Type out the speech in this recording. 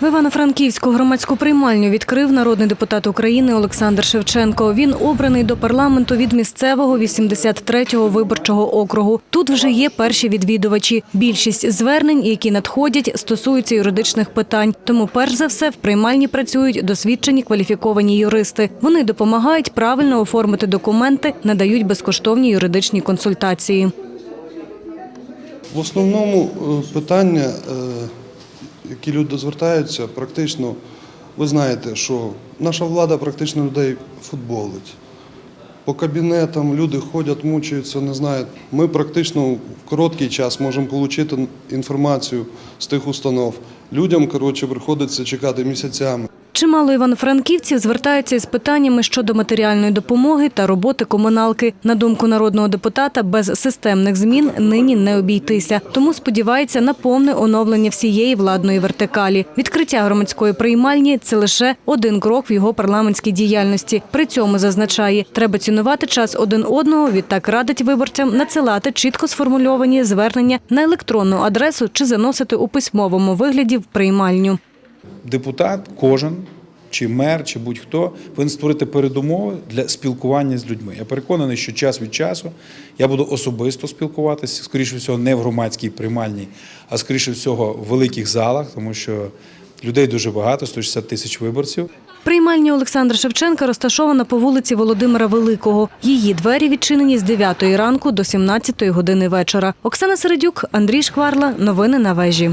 В Івано-Франківську громадську приймальню відкрив народний депутат України Олександр Шевченко. Він обраний до парламенту від місцевого 83-го виборчого округу. Тут вже є перші відвідувачі. Більшість звернень, які надходять, стосуються юридичних питань. Тому, перш за все, в приймальні працюють досвідчені кваліфіковані юристи. Вони допомагають правильно оформити документи, надають безкоштовні юридичні консультації. В основному е, питання, е, які люди звертаються, практично, ви знаєте, що наша влада практично людей футболить. По кабінетам люди ходять, мучаються, не знають. Ми практично в короткий час можемо отримати інформацію з тих установ. Людям, коротше, приходиться чекати місяцями. Чимало івано-франківців звертаються із питаннями щодо матеріальної допомоги та роботи комуналки. На думку народного депутата, без системних змін нині не обійтися. Тому сподівається на повне оновлення всієї владної вертикалі. Відкриття громадської приймальні це лише один крок в його парламентській діяльності. При цьому зазначає, треба цінувати час один одного. Відтак радить виборцям надсилати чітко сформульовані звернення на електронну адресу чи заносити у письмовому вигляді в приймальню. Депутат, кожен, чи мер, чи будь-хто повинен створити передумови для спілкування з людьми. Я переконаний, що час від часу я буду особисто спілкуватися, скоріше всього, не в громадській приймальній, а скоріше всього в великих залах, тому що людей дуже багато, 160 тисяч виборців. Приймальня Олександра Шевченка розташована по вулиці Володимира Великого. Її двері відчинені з 9 ранку до 17 години вечора. Оксана Середюк, Андрій Шкварла. Новини на вежі.